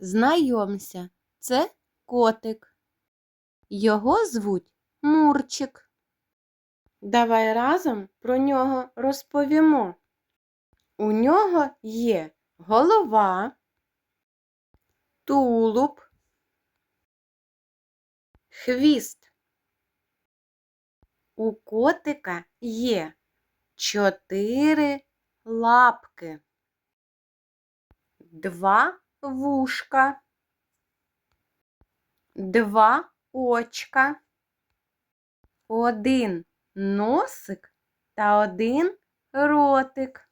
Знайомся, це котик. Його звуть Мурчик. Давай разом про нього розповімо. У нього є голова, тулуб, хвіст. У котика є чотири лапки, два вушка, два очка, один носик та один ротик.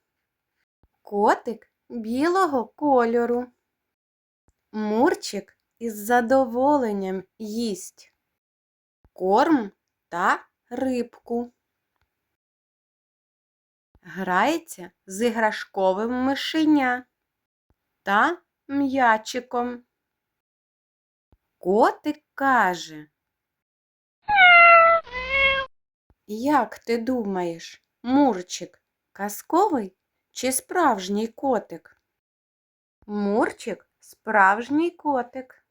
Котик білого кольору. Мурчик із задоволенням їсть корм та рибку. Грається з іграшковим мишеня та м'ячиком. Котик каже. Як ти думаєш, Мурчик казковий чи справжній котик? Мурчик справжній котик.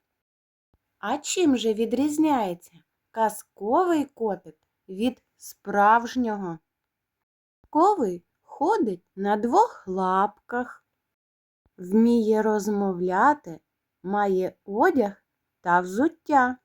А чим же відрізняється казковий котик від справжнього? Казковий ходить на двох лапках, вміє розмовляти, має одяг та взуття.